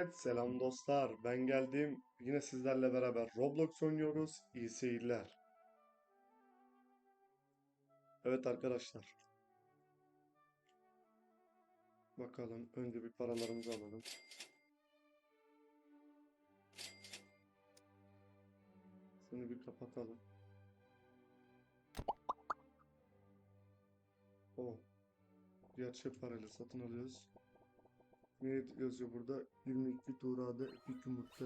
Evet selam dostlar. Ben geldim. Yine sizlerle beraber Roblox oynuyoruz. İyi seyirler. Evet arkadaşlar. Bakalım önce bir paralarımızı alalım. Şunu bir kapatalım. O. Gerçek parayla satın alıyoruz. Ne yazıyor burada? 22 Tuğra'da epik yumurta,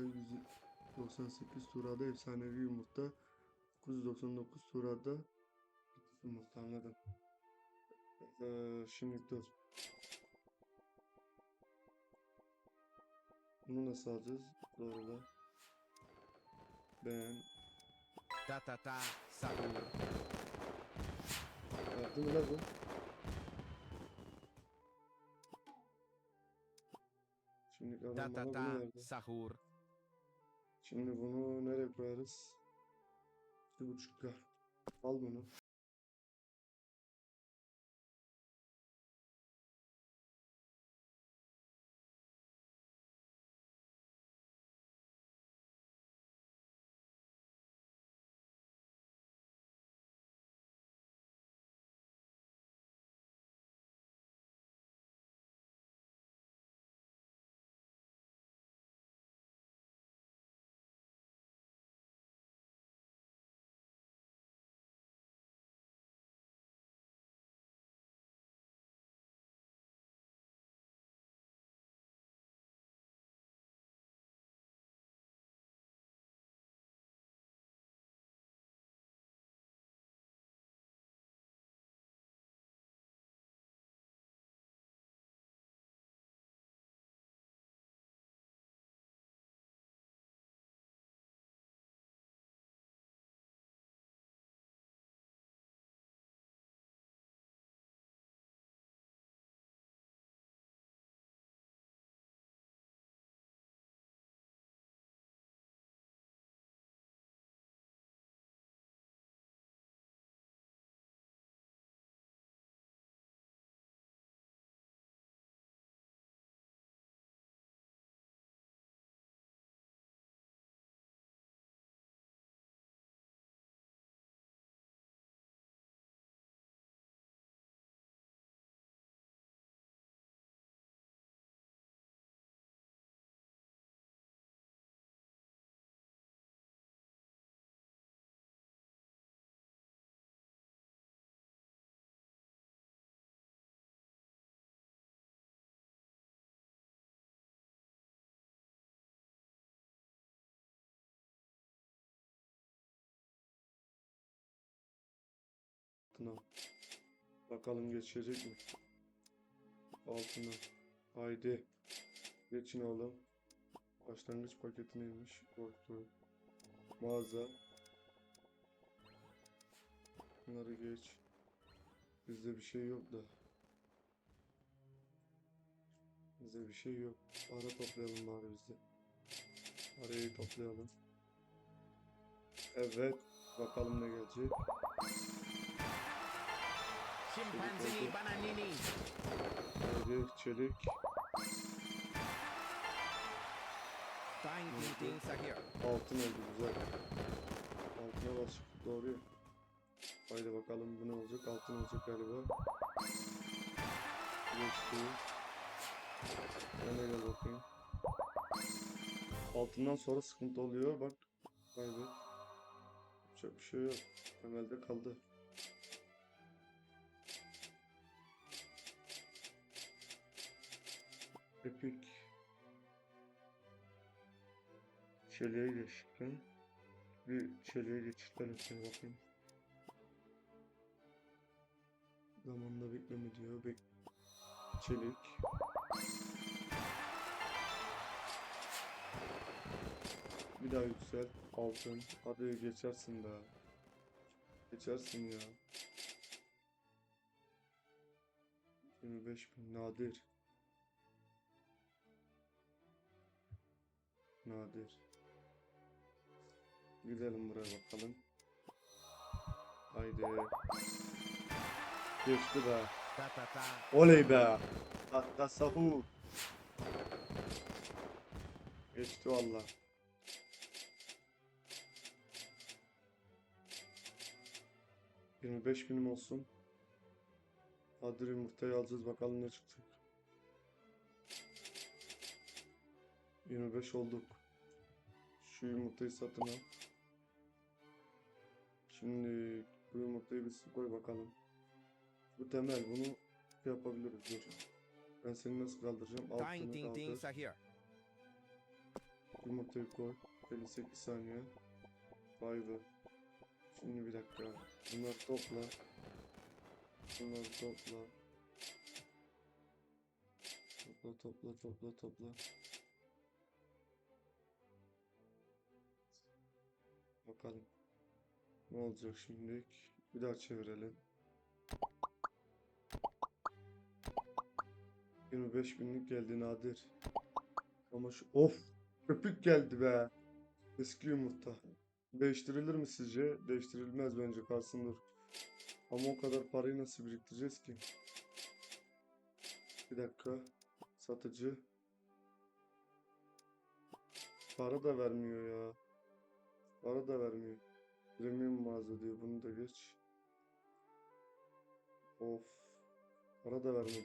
198 Tuğra'da efsanevi yumurta, 999 Tuğra'da epik yumurta anladım. Ee, şimdi dur. Bunu nasıl alacağız? Doğrula. Ben. Ta ta ta sahur. Verdi mi lan bu? Şimdi Ta adam ta ta bunu verdi. sahur. Şimdi bunu nereye koyarız? Bir buçuk. Al bunu. Altına. Bakalım geçecek mi? Altına. Haydi. Geçin oğlum. Başlangıç paketi neymiş? Korktu. Mağaza. Bunları geç. Bizde bir şey yok da. Bizde bir şey yok. Para toplayalım bari bizde. Parayı toplayalım. Evet. Bakalım ne gelecek. Chimpanzee bananini. Haydi çelik. Tiny ting sahir. Altın oldu güzel. Altına bas doğru. ya. Haydi bakalım bu ne olacak? Altın olacak galiba. Geçti. Yana gel bakayım. Altından sonra sıkıntı oluyor bak. Kaybet. Yapacak bir şey yok. Temelde kaldı. Epic. Çeliğe geçtim. Bir çeliğe geçirtelim seni bakayım. Zamanında bekleme diyor. Bek çelik. Bir daha yüksel. Altın. Hadi geçersin daha. Geçersin ya. 25 bin nadir. Nadir. Gidelim buraya bakalım. Haydi. Geçti be. Oley be. Hatta sahur. Geçti valla. Yirmi beş binim olsun. Hadi yumurtayı alacağız bakalım ne çıkacak. 25 olduk. Şu yumurtayı satın al. Şimdi bu yumurtayı bir koy bakalım. Bu temel bunu yapabiliriz dur. Ben seni nasıl kaldıracağım? Altını kaldır. Yumurtayı koy. 58 saniye. Vay be. Şimdi bir dakika. Bunları topla. Bunları topla. Topla topla topla topla. Bakalım. Ne olacak şimdilik? Bir daha çevirelim. 25 binlik geldi nadir. Ama şu of köpük geldi be. Eski yumurta. Değiştirilir mi sizce? Değiştirilmez bence kalsın dur. Ama o kadar parayı nasıl biriktireceğiz ki? Bir dakika. Satıcı. Para da vermiyor ya. Para da vermiyor. Premium mağaza diyor. Bunu da geç. Of. Para da vermedi.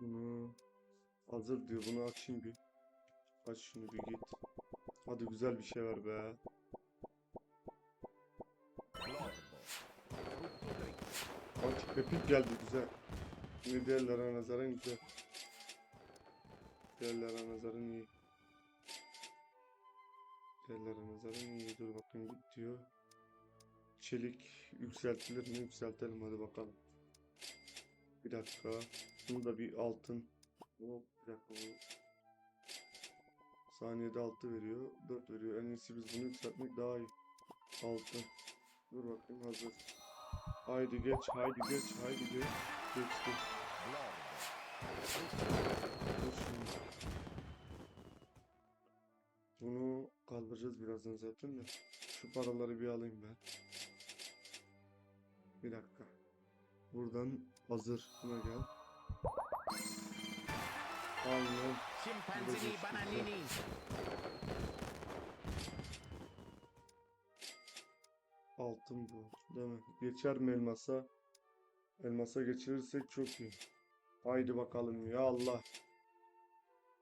Bunu hazır diyor. Bunu açayım bir. Aç şunu bir git. Hadi güzel bir şey ver be. Aç köpük geldi güzel. Şimdi diğerlere nazaran güzel. Diğerlere nazaran iyi. Diğerlere nazaran iyi. Dur bakayım diyor. Çelik yükseltilir mi? Yükseltelim hadi bakalım. Bir dakika. Bunu da bir altın. Hop bir dakika. Saniyede 6 veriyor. 4 veriyor. En iyisi biz bunu yükseltmek daha iyi. Altın. Dur bakayım hazır. Haydi geç, haydi geç, haydi geç. Geçti. Bunu kaldıracağız birazdan zaten de. Şu paraları bir alayım ben. Bir dakika. Buradan hazır. Buna gel. Aynen. Buradaki bananini. Altın bu. Değil mi? Geçer mi elmasa? Elmasa geçirirsek çok iyi. Haydi bakalım ya Allah.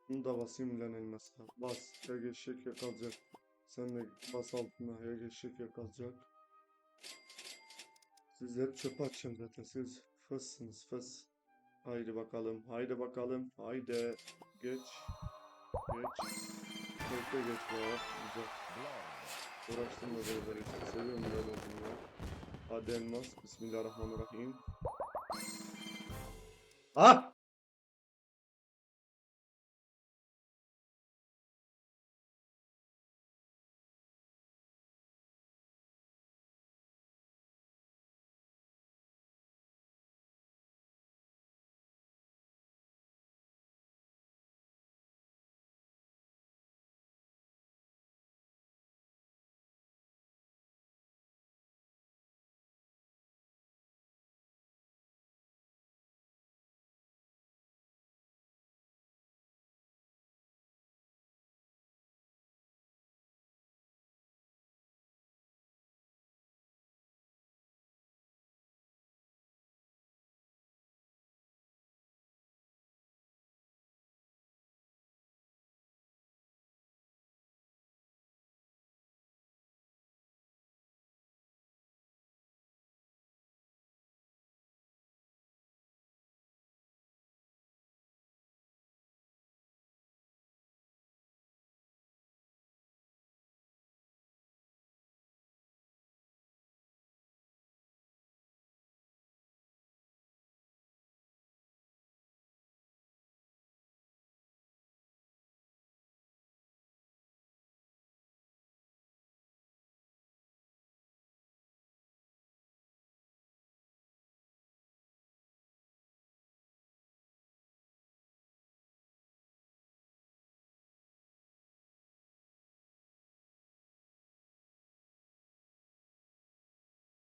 Bunu da basayım lan. Bas. Ya geçecek ya kalacak. Sen de bas altına. Ya geçecek ya kalacak. Siz hep çöpe atacağım zaten. Siz fıssınız fıs. Haydi bakalım. Haydi bakalım. Haydi. Geç. Geç. Bekle geç be. Güzel. Glorbo. Uğraştırma böyle. Seviyorum böyle olduğunu. Hadi elmas. Bismillahirrahmanirrahim. Ah!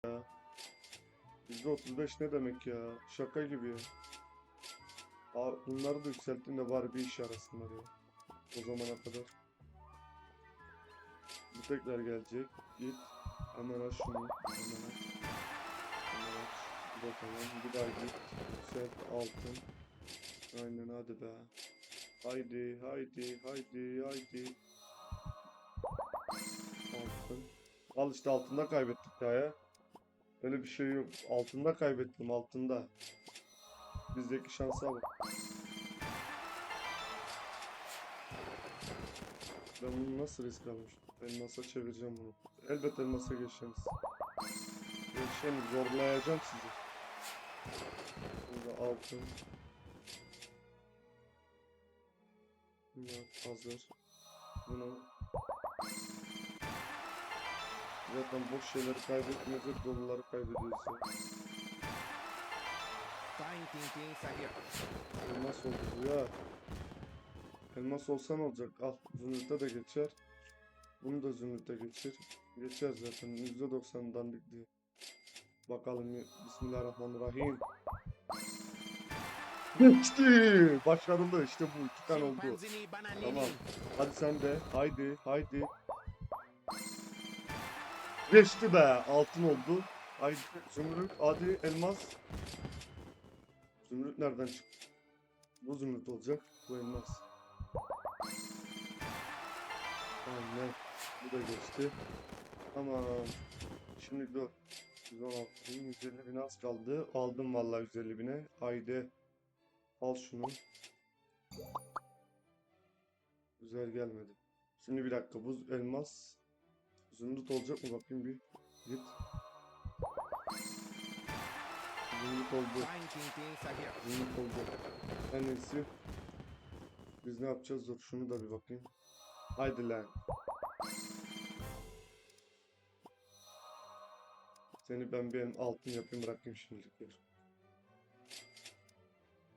ya. %35 ne demek ya? Şaka gibi ya. Abi bunları da yükselttim de var bir iş arasınlar ya. O zamana kadar. Bu tekrar gelecek. Git. Hemen aç şunu. Hemen aç. Hemen aç. Bakalım. Bir daha git. Yükselt altın. Aynen hadi be. Haydi haydi haydi haydi. Altın. Al işte altında kaybettik daha ya. Öyle bir şey yok. Altında kaybettim altında. Bizdeki şansa bak. Ben bunu nasıl risk almıştım? Elmasa çevireceğim bunu. Elbet elmasa geçeceğiz. Geçeceğim, zorlayacağım sizi. Burada altın. Bunlar hazır. Bunu Zaten boş şeyleri. Time Tintin Sahir. Elmas oldu ya. Elmas olsa ne olacak? Al. Zümrüt'e de geçer. Bunu da Zümrüt'e geçir. Geçer zaten. %90 dandik diye. Bakalım. Bismillahirrahmanirrahim. Geçti. Başarılı. İşte bu. iki tane oldu. Tamam. Hadi sen de. Haydi. Haydi. Geçti be. Altın oldu. Haydi. Zümrüt. Hadi. Elmas. Zümrüt nereden çıktı? Bu zümrüt olacak. Bu elmas. Aynen. Bu da geçti. Tamam. Şimdi dur. 116 bin, 150 bin az kaldı. Aldım vallahi 150 bine. Haydi. Al şunu. Güzel gelmedi. Şimdi bir dakika. Bu elmas. Zümrüt olacak mı? Bakayım bir. Git. Zümrüt oldu. Zümrüt oldu. En iyisi. Biz ne yapacağız? Dur şunu da bir bakayım. Haydi lan. Seni ben bir altın yapayım bırakayım şimdilik.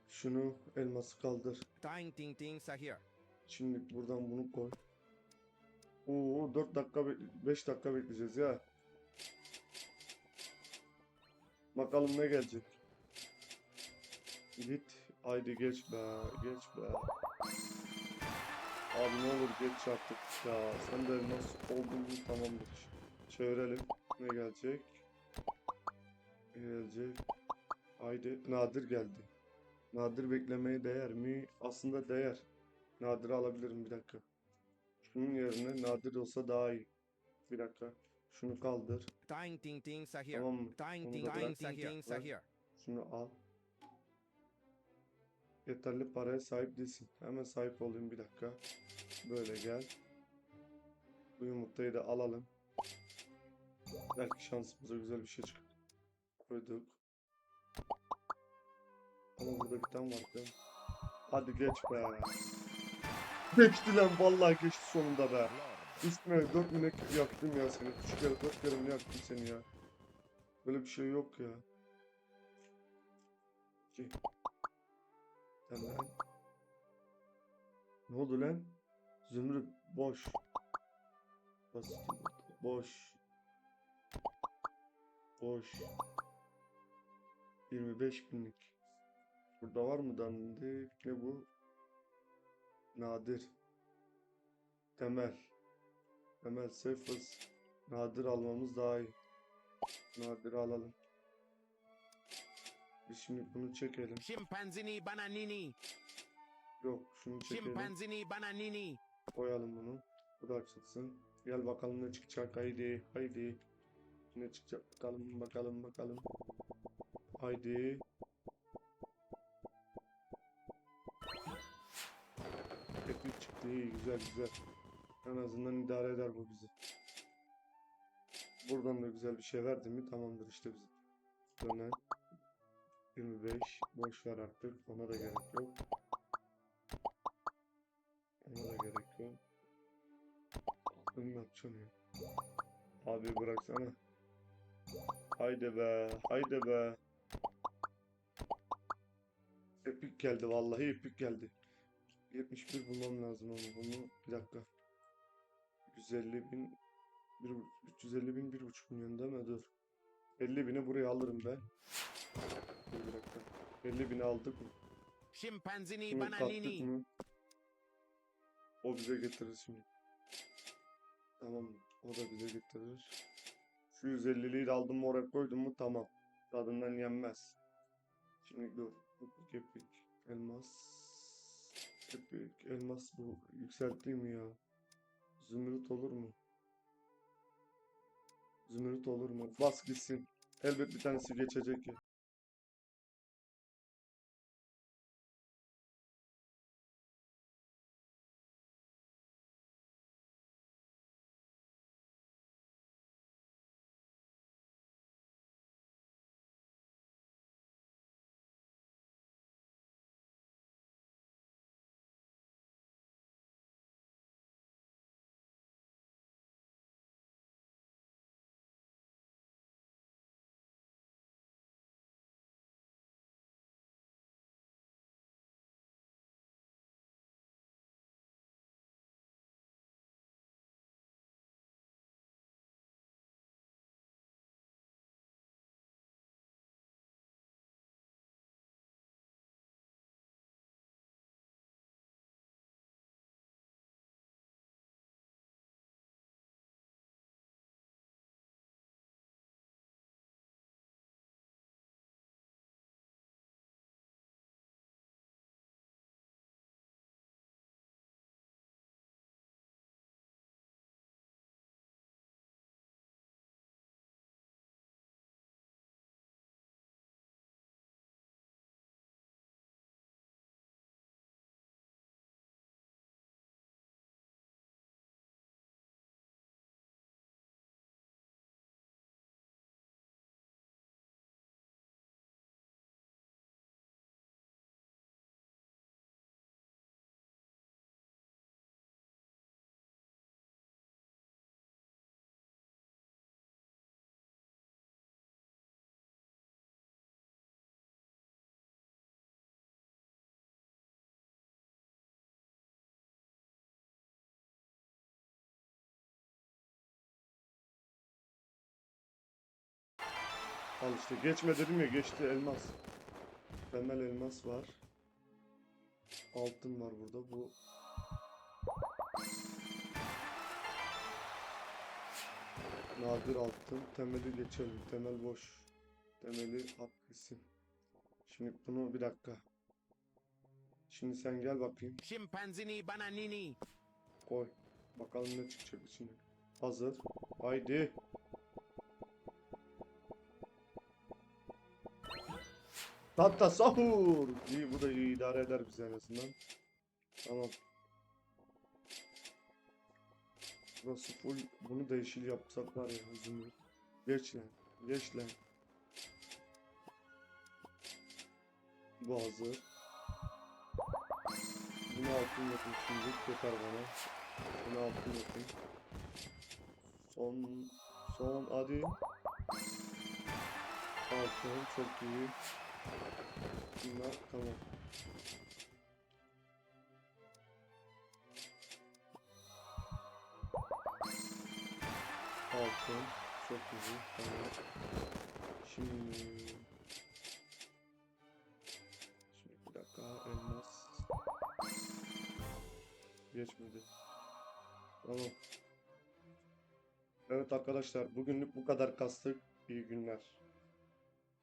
Şunu elması kaldır. Şimdi buradan bunu koy. Oo 4 dakika 5 dakika bekleyeceğiz ya. Bakalım ne gelecek. Git. Haydi geç be. Geç be. Abi ne olur geç artık ya. Sen de nasıl oldun mu tamamdır. Çevirelim. Ne gelecek? Ne gelecek? Haydi. Nadir geldi. Nadir beklemeye değer mi? Aslında değer. Nadir alabilirim bir dakika. Şunun yerine nadir olsa daha iyi. Bir dakika. Şunu kaldır. Time Tintin Sahir. Tamam mı? Time Onu Tintin da bırak. Tintin Sahir. Şunu al. Yeterli paraya sahip değilsin. Hemen sahip olayım bir dakika. Böyle gel. Bu yumurtayı da alalım. Belki şansımıza güzel bir şey çıkar. Koyduk. Ama burada bir tane var değil mi? Hadi geç be. Geçti lan vallahi geçti sonunda be. Üstüne dört minek yaktım ya seni. Üç kere dört kere mi yaktım seni ya? Böyle bir şey yok ya. İki. Hemen. Ne oldu lan? Zümrüt boş. Basit. Boş. Boş. 25 binlik. Burada var mı dandik? Ne bu? Nadir. Temel. Temel Seyfız. Nadir almamız daha iyi. Nadir alalım. Biz şimdi bunu çekelim. Chimpanzini Bananini. Yok şunu çekelim. Chimpanzini Bananini. Koyalım bunu. Bu da açılsın. Gel bakalım ne çıkacak. Haydi. Haydi. Ne çıkacak bakalım bakalım bakalım. Haydi. Epik çıktı. iyi güzel güzel. En azından idare eder bu bizi. Buradan da güzel bir şey verdi mi tamamdır işte bize. Dönen. 25. Boş ver artık. Ona da gerek yok. Ona da gerek yok. Aklını ne yapacaksın ya? Abi bıraksana. Haydi be. Haydi be. Epik geldi vallahi epik geldi. 71 bulmam lazım ama bunu bir dakika. 150 bin bir, 350 bin bir buçuk milyon değil mi? Dur. 50 bini buraya alırım ben. Dur bir dakika. 50 bini aldık mı? Şimdi kattık bananini. mı? O bize getirir şimdi. Tamam. O da bize getirir. Şu 150'liği de aldım oraya koydum mu tamam. Tadından yenmez. Şimdi dur. Kepik, elmas. Kepik, elmas bu yükselteyim ya? Zümrüt olur mu? Zümrüt olur mu? Bas gitsin. Elbet bir tanesi geçecek ya. Al işte geçme dedim ya geçti elmas. Temel elmas var. Altın var burada. Bu nadir altın. Temeli geçelim. Temel boş. Temeli at gitsin. Şimdi bunu bir dakika. Şimdi sen gel bakayım. Chimpanzini bananini. Koy. Bakalım ne çıkacak içine. Hazır. Haydi. Hatta sahur. İyi bu da iyi idare eder bizi en azından. Tamam. Burası full. Bunu da yeşil yapsak var ya zümrüt. Geç lan. Geç lan. Bu hazır. Bunu altın yapın şimdi. Yeter bana. Bunu altın yapın. Son. Son hadi. Altın çok iyi. Bunlar tamam. Altın çok iyi. Tamam. Şimdi Şimdi bir dakika elmas geçmedi. Tamam. Evet arkadaşlar bugünlük bu kadar kastık. İyi günler.